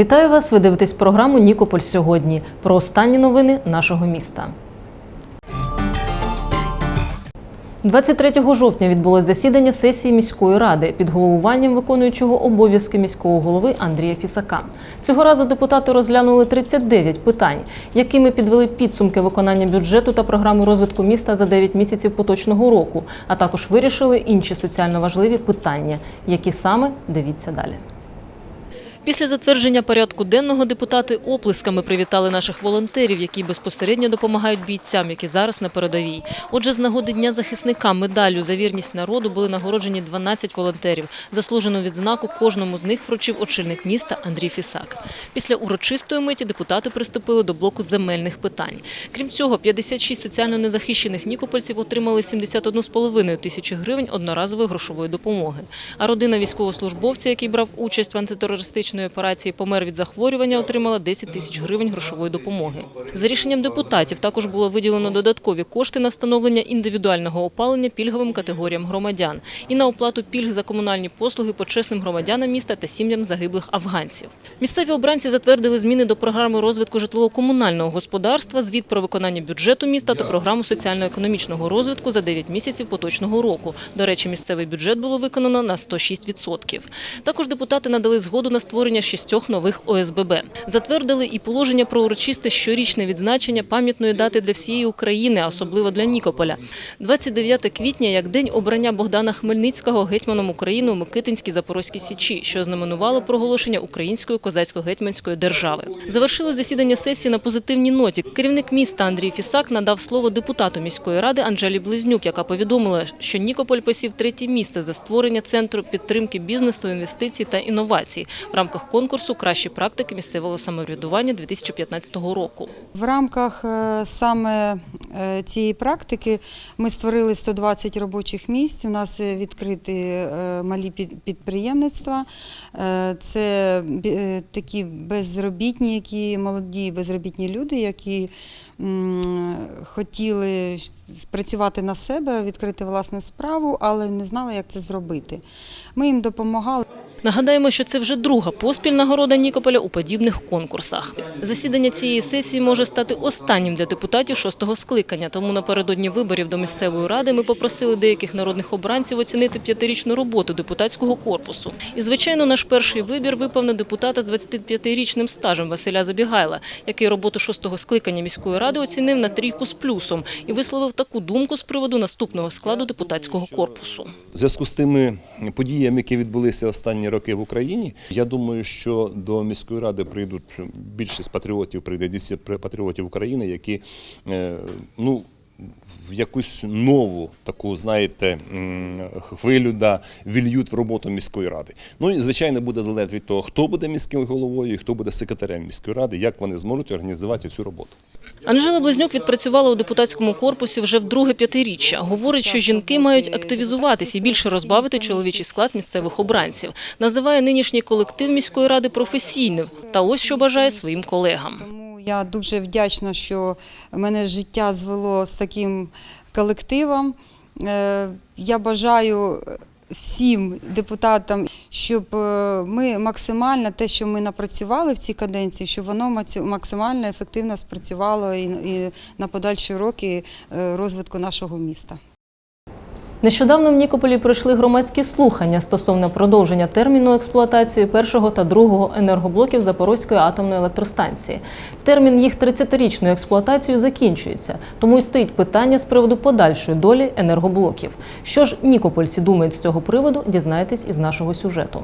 Вітаю вас! Ви дивитесь програму Нікополь сьогодні про останні новини нашого міста. 23 жовтня відбулось засідання сесії міської ради під головуванням виконуючого обов'язки міського голови Андрія Фісака. Цього разу депутати розглянули 39 питань, якими підвели підсумки виконання бюджету та програми розвитку міста за 9 місяців поточного року, а також вирішили інші соціально важливі питання, які саме дивіться далі. Після затвердження порядку денного депутати оплесками привітали наших волонтерів, які безпосередньо допомагають бійцям, які зараз на передовій. Отже, з нагоди Дня захисника медаллю за вірність народу були нагороджені 12 волонтерів. Заслужену відзнаку кожному з них вручив очільник міста Андрій Фісак. Після урочистої миті депутати приступили до блоку земельних питань. Крім цього, 56 соціально незахищених нікопольців отримали 71,5 тисячі гривень одноразової грошової допомоги. А родина військовослужбовця, який брав участь в антитерористичній операції, помер від захворювання, отримала 10 тисяч гривень грошової допомоги. За рішенням депутатів також було виділено додаткові кошти на встановлення індивідуального опалення пільговим категоріям громадян і на оплату пільг за комунальні послуги почесним громадянам міста та сім'ям загиблих афганців. Місцеві обранці затвердили зміни до програми розвитку житлово-комунального господарства, звіт про виконання бюджету міста та програму соціально-економічного розвитку за 9 місяців поточного року. До речі, місцевий бюджет було виконано на 106%. Також депутати надали згоду на створення шістьох нових ОСББ. Затвердили і положення про урочисте щорічне відзначення пам'ятної дати для всієї України, особливо для Нікополя. 29 квітня як день обрання Богдана Хмельницького гетьманом України у Микитинській Запорозькій Січі, що знаменувало проголошення української козацько-гетьманської держави. Завершили засідання сесії на позитивній ноті. Керівник міста Андрій Фісак надав слово депутату міської ради Анжелі Близнюк, яка повідомила, що Нікополь посів третє місце за створення центру підтримки бізнесу, інвестицій та інновацій в рамках конкурсу Кращі практики місцевого самоврядування 2015 року. В рамках е, саме е, цієї практики ми створили 120 робочих місць. У нас е, відкриті малі під- підприємництва. Це такі безробітні, які молоді безробітні люди, які хотіли працювати на себе, відкрити власну справу, але не знали, як це зробити. Ми їм допомагали. Нагадаємо, що це вже друга поспіль нагорода Нікополя у подібних конкурсах. Засідання цієї сесії може стати останнім для депутатів шостого скликання. Тому напередодні виборів до місцевої ради ми попросили деяких народних обранців оцінити п'ятирічну роботу депутатського корпусу. І звичайно, наш перший вибір випав на депутата з 25-річним стажем Василя Забігайла, який роботу шостого скликання міської ради оцінив на трійку з плюсом і висловив таку думку з приводу наступного складу депутатського корпусу. В зв'язку з тими подіями, які відбулися останні роки в Україні, я думаю, що до міської ради прийдуть більшість патріотів, прийде 10 патріотів України, які е, ну. В якусь нову таку, знаєте, хвилю да, вільють в роботу міської ради. Ну і звичайно буде залежати від того, хто буде міським головою хто буде секретарем міської ради, як вони зможуть організувати цю роботу. Анжела Близнюк відпрацювала у депутатському корпусі вже вдруге п'ятиріччя. Говорить, що жінки мають активізуватись і більше розбавити чоловічий склад місцевих обранців. Називає нинішній колектив міської ради професійним. Та ось що бажає своїм колегам. Я дуже вдячна, що мене життя звело з таким колективом. Е, Я бажаю всім депутатам, щоб е, ми максимально те, що ми напрацювали в цій каденції, щоб воно максимально ефективно спрацювало і, і на подальші роки е, розвитку нашого міста. Нещодавно в Нікополі пройшли громадські слухання стосовно продовження терміну експлуатації першого та другого енергоблоків Запорозької атомної електростанції. Термін їх 30-річної експлуатації закінчується, тому й стоїть питання з приводу подальшої долі енергоблоків. Що ж нікопольці думають з цього приводу, дізнаєтесь із нашого сюжету.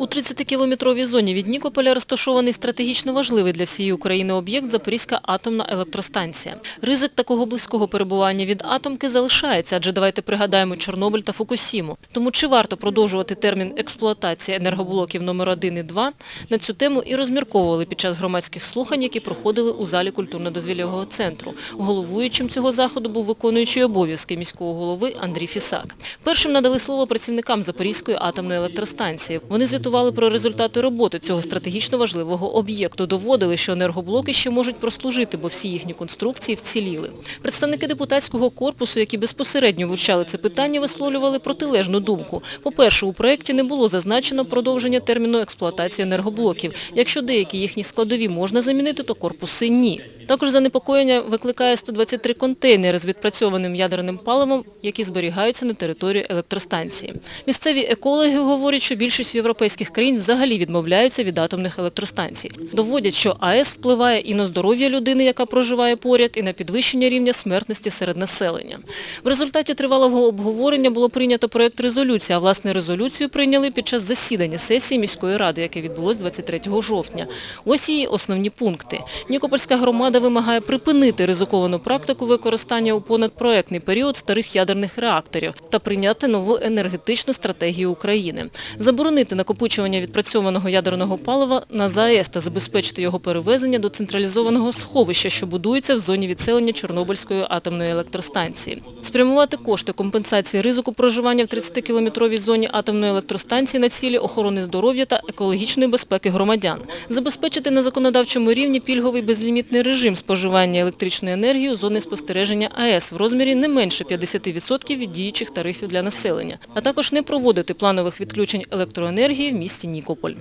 У 30-кілометровій зоні від Нікополя розташований стратегічно важливий для всієї України об'єкт Запорізька атомна електростанція. Ризик такого близького перебування від атомки залишається, адже давайте пригадаємо Чорнобиль та Фукусіму. Тому чи варто продовжувати термін експлуатації енергоблоків номер 1 і 2, на цю тему і розмірковували під час громадських слухань, які проходили у залі культурно-дозвіллєвого центру. Головуючим цього заходу був виконуючий обов'язки міського голови Андрій Фісак. Першим надали слово працівникам Запорізької атомної електростанції. Вони звітували звітували про результати роботи цього стратегічно важливого об'єкту. Доводили, що енергоблоки ще можуть прослужити, бо всі їхні конструкції вціліли. Представники депутатського корпусу, які безпосередньо вивчали це питання, висловлювали протилежну думку. По-перше, у проєкті не було зазначено продовження терміну експлуатації енергоблоків. Якщо деякі їхні складові можна замінити, то корпуси ні. Також занепокоєння викликає 123 контейнери з відпрацьованим ядерним паливом, які зберігаються на території електростанції. Місцеві екологи говорять, що більшість європейських країн взагалі відмовляються від атомних електростанцій. Доводять, що АЕС впливає і на здоров'я людини, яка проживає поряд, і на підвищення рівня смертності серед населення. В результаті тривалого обговорення було прийнято проєкт резолюції, а власне резолюцію прийняли під час засідання сесії міської ради, яке відбулось 23 жовтня. Ось її основні пункти. Нікопольська громада вимагає припинити ризиковану практику використання у понадпроектний період старих ядерних реакторів та прийняти нову енергетичну стратегію України. Заборонити накопичування відпрацьованого ядерного палива на ЗАЕС та забезпечити його перевезення до централізованого сховища, що будується в зоні відселення Чорнобильської атомної електростанції. Спрямувати кошти компенсації ризику проживання в 30-кілометровій зоні атомної електростанції на цілі охорони здоров'я та екологічної безпеки громадян. Забезпечити на законодавчому рівні пільговий безлімітний режим споживання електричної енергії у зони спостереження АЕС в розмірі не менше 50% від діючих тарифів для населення, а також не проводити планових відключень електроенергії в місті Нікополь.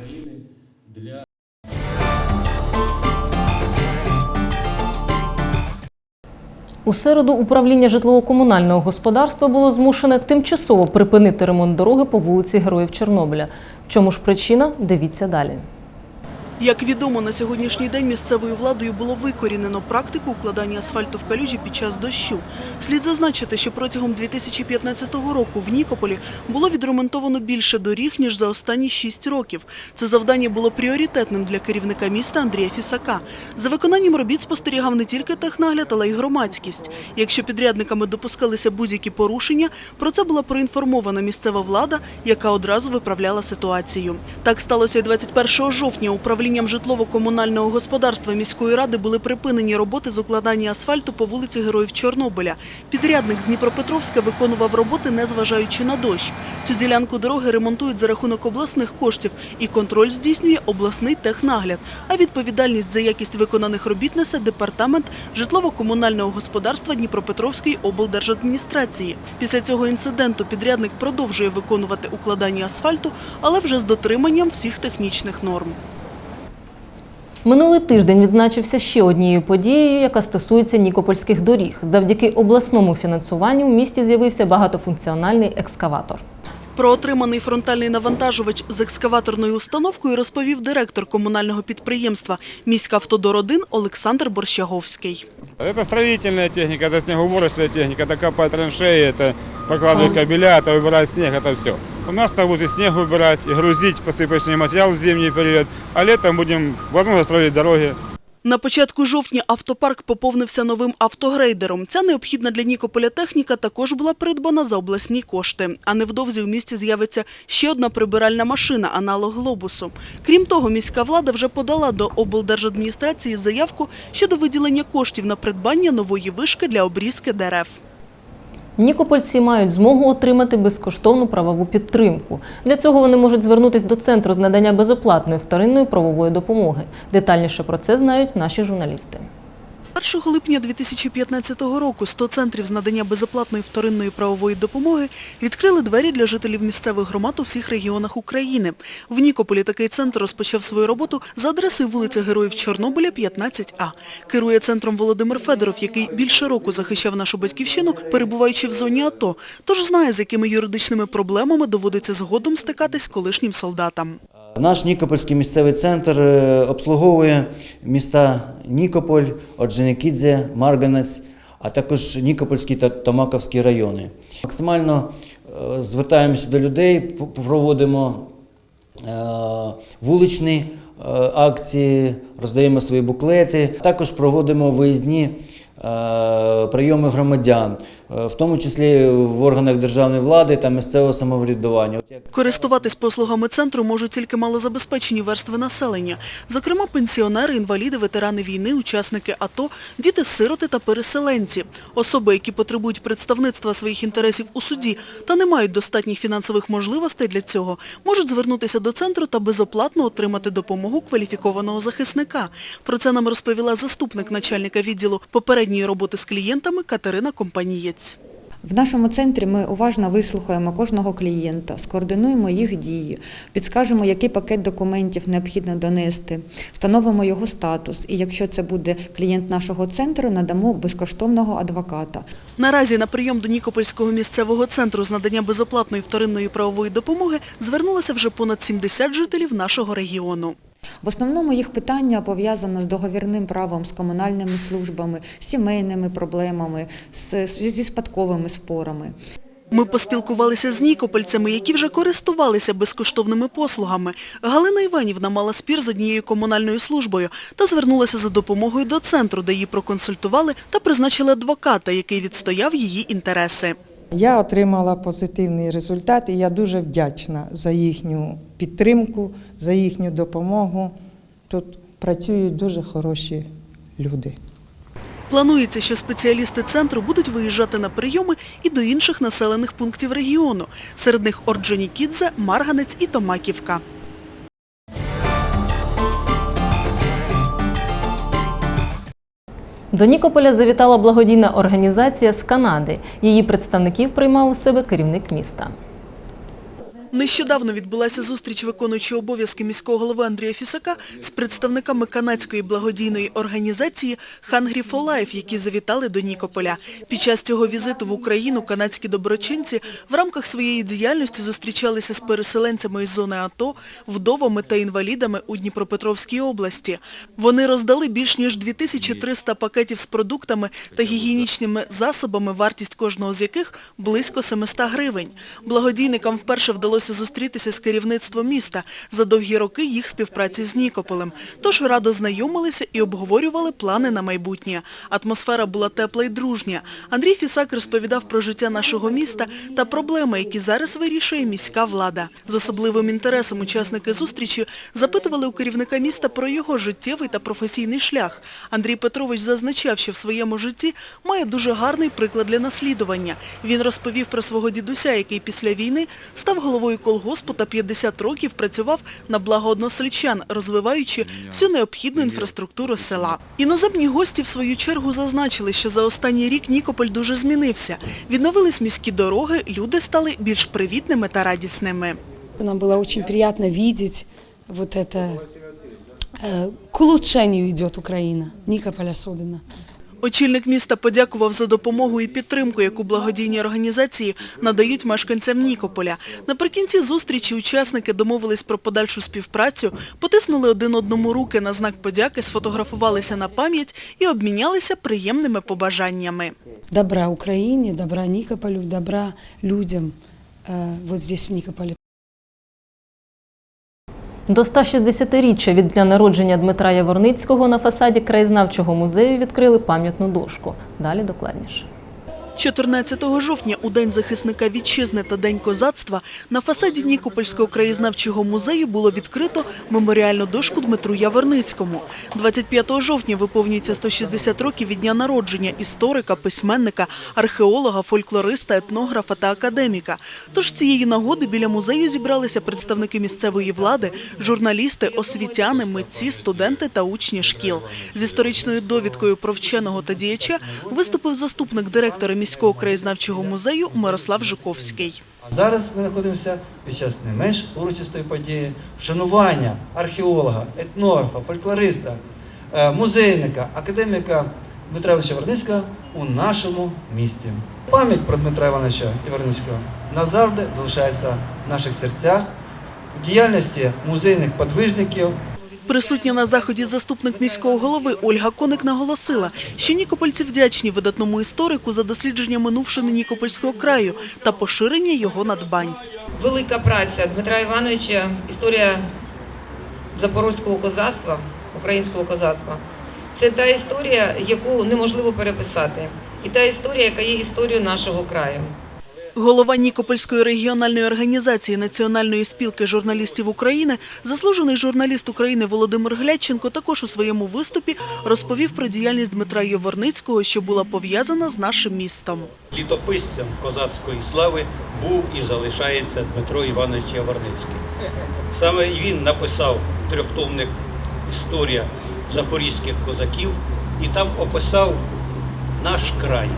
У середу управління житлово-комунального господарства було змушене тимчасово припинити ремонт дороги по вулиці Героїв Чорнобиля. В чому ж причина? Дивіться далі. Як відомо, на сьогоднішній день місцевою владою було викорінено практику укладання асфальту в калюжі під час дощу. Слід зазначити, що протягом 2015 року в Нікополі було відремонтовано більше доріг, ніж за останні шість років. Це завдання було пріоритетним для керівника міста Андрія Фісака. За виконанням робіт спостерігав не тільки технагляд, але й громадськість. Якщо підрядниками допускалися будь-які порушення, про це була проінформована місцева влада, яка одразу виправляла ситуацію. Так сталося і 21 жовтня. Управлінням житлово-комунального господарства міської ради були припинені роботи з укладання асфальту по вулиці Героїв Чорнобиля. Підрядник з Дніпропетровська виконував роботи, незважаючи на дощ. Цю ділянку дороги ремонтують за рахунок обласних коштів, і контроль здійснює обласний технагляд. А відповідальність за якість виконаних робіт несе департамент житлово-комунального господарства Дніпропетровської облдержадміністрації. Після цього інциденту підрядник продовжує виконувати укладання асфальту, але вже з дотриманням всіх технічних норм. Минулий тиждень відзначився ще однією подією, яка стосується нікопольських доріг. Завдяки обласному фінансуванню в місті з'явився багатофункціональний екскаватор. Про отриманий фронтальний навантажувач з екскаваторною установкою розповів директор комунального підприємства «Міськавтодор-1» Олександр Борщаговський. Это строительная техника, это снегоуборочная техника, это копать траншеи, это прокладывать кабеля, это выбирать снег, это все. У нас там будут и снег выбирать, и грузить посыпочный материал в зимний период, а летом будем, возможно, строить дороги. На початку жовтня автопарк поповнився новим автогрейдером. Ця необхідна для Нікополя техніка також була придбана за обласні кошти. А невдовзі у місті з'явиться ще одна прибиральна машина, аналог «Глобусу». Крім того, міська влада вже подала до облдержадміністрації заявку щодо виділення коштів на придбання нової вишки для обрізки дерев. Нікопольці мають змогу отримати безкоштовну правову підтримку. Для цього вони можуть звернутися до центру з надання безоплатної вторинної правової допомоги. Детальніше про це знають наші журналісти. 1 липня 2015 року 100 центрів з надання безоплатної вторинної правової допомоги відкрили двері для жителів місцевих громад у всіх регіонах України. В Нікополі такий центр розпочав свою роботу за адресою вулиця Героїв Чорнобиля, 15А. Керує центром Володимир Федоров, який більше року захищав нашу батьківщину, перебуваючи в зоні АТО, тож знає, з якими юридичними проблемами доводиться згодом стикатись колишнім солдатам. Наш Нікопольський місцевий центр е, обслуговує міста Нікополь, Орджонікідзе, Марганець, а також Нікопольський та Томаковський райони. Максимально е, звертаємося до людей, проводимо е, вуличні акції, роздаємо свої буклети. Також проводимо виїзні прийоми громадян, е, в тому числі в органах державної влади та місцевого самоврядування. Користуватись послугами центру можуть тільки малозабезпечені верстви населення, зокрема пенсіонери, інваліди, ветерани війни, учасники АТО, діти-сироти та переселенці. Особи, які потребують представництва своїх інтересів у суді та не мають достатніх фінансових можливостей для цього, можуть звернутися до центру та безоплатно отримати допомогу кваліфікованого захисника. Про це нам розповіла заступник начальника відділу попередньої роботи з клієнтами Катерина Компанієць. В нашому центрі ми уважно вислухаємо кожного клієнта, скоординуємо їх дії, підскажемо, який пакет документів необхідно донести, встановимо його статус. І якщо це буде клієнт нашого центру, надамо безкоштовного адвоката. Наразі на прийом до Нікопольського місцевого центру з надання безоплатної вторинної правової допомоги звернулося вже понад 70 жителів нашого регіону. В основному їх питання пов'язано з договірним правом, з комунальними службами, сімейними проблемами, зі спадковими спорами. Ми поспілкувалися з нікопольцями, які вже користувалися безкоштовними послугами. Галина Іванівна мала спір з однією комунальною службою та звернулася за допомогою до центру, де її проконсультували та призначили адвоката, який відстояв її інтереси. Я отримала позитивний результат і я дуже вдячна за їхню підтримку, за їхню допомогу. Тут працюють дуже хороші люди. Планується, що спеціалісти центру будуть виїжджати на прийоми і до інших населених пунктів регіону. Серед них Орджонікідзе, Марганець і Томаківка. До Нікополя завітала благодійна організація з Канади. Її представників приймав у себе керівник міста. Нещодавно відбулася зустріч виконуючого обов'язки міського голови Андрія Фісака з представниками канадської благодійної організації Hungry for Life, які завітали до Нікополя. Під час цього візиту в Україну канадські доброчинці в рамках своєї діяльності зустрічалися з переселенцями із зони АТО, вдовами та інвалідами у Дніпропетровській області. Вони роздали більш ніж 2300 пакетів з продуктами та гігієнічними засобами, вартість кожного з яких близько 700 гривень. Благодійникам вперше вдалося зустрітися з керівництвом міста за довгі роки їх співпраці з Нікополем. Тож радо знайомилися і обговорювали плани на майбутнє. Атмосфера була тепла і дружня. Андрій Фісак розповідав про життя нашого міста та проблеми, які зараз вирішує міська влада. З особливим інтересом учасники зустрічі запитували у керівника міста про його життєвий та професійний шлях. Андрій Петрович зазначав, що в своєму житті має дуже гарний приклад для наслідування. Він розповів про свого дідуся, який після війни став головою колгоспу та 50 років працював на благо односельчан, розвиваючи всю необхідну інфраструктуру села. Іноземні гості в свою чергу зазначили, що за останній рік Нікополь дуже змінився. Відновились міські дороги, люди стали більш привітними та радісними. Нам было очень приятно видеть вот это, э, к улучшению идет Украина, Никополь особенно. Очільник міста подякував за допомогу і підтримку, яку благодійні організації надають мешканцям Нікополя. Наприкінці зустрічі учасники домовились про подальшу співпрацю, потиснули один одному руки на знак подяки, сфотографувалися на пам'ять і обмінялися приємними побажаннями. Добра Украине, добра Никополю, добра людям вот здесь в Никополе. До 160-річчя від дня народження Дмитра Яворницького на фасаді краєзнавчого музею відкрили пам'ятну дошку. Далі докладніше. 14 жовтня, у День захисника вітчизни та День козацтва, на фасаді Нікопольського краєзнавчого музею було відкрито меморіальну дошку Дмитру Яворницькому. 25 жовтня виповнюється 160 років від дня народження історика, письменника, археолога, фольклориста, етнографа та академіка. Тож цієї нагоди біля музею зібралися представники місцевої влади, журналісти, освітяни, митці, студенти та учні шкіл. З історичною довідкою про вченого та діяча виступив заступник директора міського краєзнавчого музею Мирослав Жуковський. Зараз ми знаходимося під час не менш урочистої події вшанування археолога, етнографа, фольклориста, е, музейника, академіка Дмитра Івановича Верницького у нашому місті. Пам'ять про Дмитра Івановича Верницького назавжди залишається в наших серцях, в діяльності музейних подвижників, Присутня на заході заступник міського голови Ольга Коник наголосила, що нікопольці вдячні видатному історику за дослідження минувшини Нікопольського краю та поширення його надбань. Велика праця Дмитра Івановича, історія запорозького козацтва, українського козацтва. це та історія, яку неможливо переписати, і та історія, яка є історією нашого краю. Голова Нікопольської регіональної організації Національної спілки журналістів України, заслужений журналіст України Володимир Глядченко також у своєму виступі розповів про діяльність Дмитра Єворницького, що була пов'язана з нашим містом. Літописцем козацької слави був і залишається Дмитро Іванович Яворницький. Саме він написав трьохтомник Історія запорізьких козаків і там описав наш край.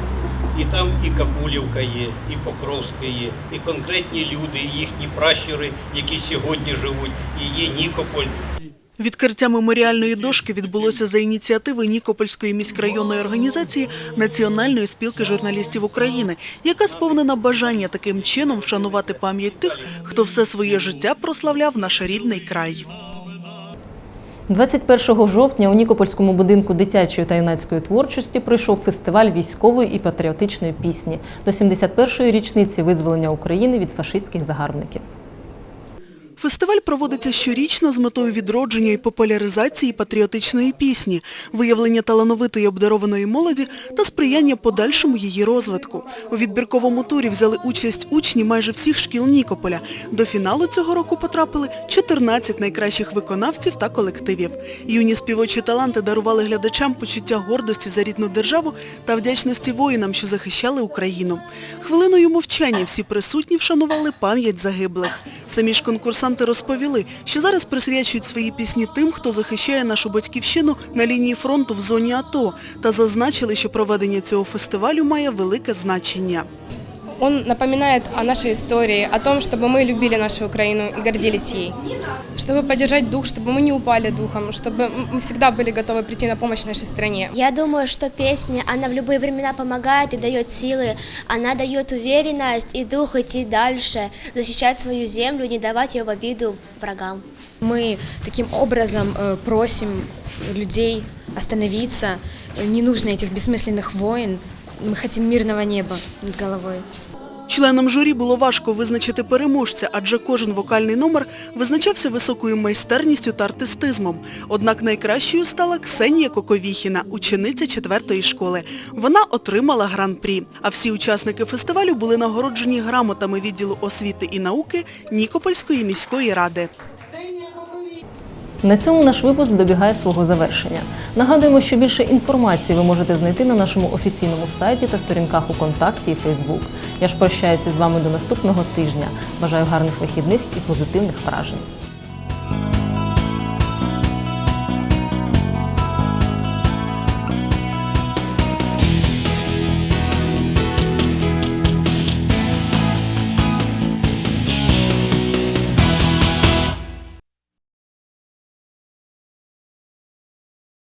І там і Капулівка є, і Покровська є, і конкретні люди, і їхні пращури, які сьогодні живуть, і є Нікополь, Відкриття меморіальної дошки відбулося за ініціативи Нікопольської міськрайонної організації Національної спілки журналістів України, яка сповнена бажання таким чином вшанувати пам'ять тих, хто все своє життя прославляв наш рідний край. 21 жовтня у Нікопольському будинку дитячої та юнацької творчості пройшов фестиваль військової і патріотичної пісні до 71-ї річниці визволення України від фашистських загарбників. Фестиваль проводиться щорічно з метою відродження і популяризації патріотичної пісні, виявлення талановитої обдарованої молоді та сприяння подальшому її розвитку. У відбірковому турі взяли участь учні майже всіх шкіл Нікополя. До фіналу цього року потрапили 14 найкращих виконавців та колективів. Юні співочі таланти дарували глядачам почуття гордості за рідну державу та вдячності воїнам, що захищали Україну. Хвилиною мовчання всі присутні вшанували пам'ять загиблих. Самі ж конкурсанти розповіли, що зараз присвячують свої пісні тим, хто захищає нашу батьківщину на лінії фронту в зоні АТО, та зазначили, що проведення цього фестивалю має велике значення. Он напоминает о нашей истории, о том, чтобы мы любили нашу Украину и гордились ей. Чтобы поддержать дух, чтобы мы не упали духом, чтобы мы всегда были готовы прийти на помощь нашей стране. Я думаю, что песня, она в любые времена помогает и дает силы, она дает уверенность и дух идти дальше, защищать свою землю, не давать ее в обиду врагам. Мы таким образом э, просим людей остановиться, не нужно этих бессмысленных войн, мы хотим мирного неба над головой. Членам журі було важко визначити переможця, адже кожен вокальний номер визначався високою майстерністю та артистизмом. Однак найкращою стала Ксенія Коковіхіна, учениця четвертої школи. Вона отримала гран-прі. А всі учасники фестивалю були нагороджені грамотами відділу освіти і науки Нікопольської міської ради. На цьому наш випуск добігає свого завершення. Нагадуємо, що більше інформації ви можете знайти на нашому офіційному сайті та сторінках у контакті і Фейсбук. Я ж прощаюся з вами до наступного тижня. Бажаю гарних вихідних і позитивних вражень.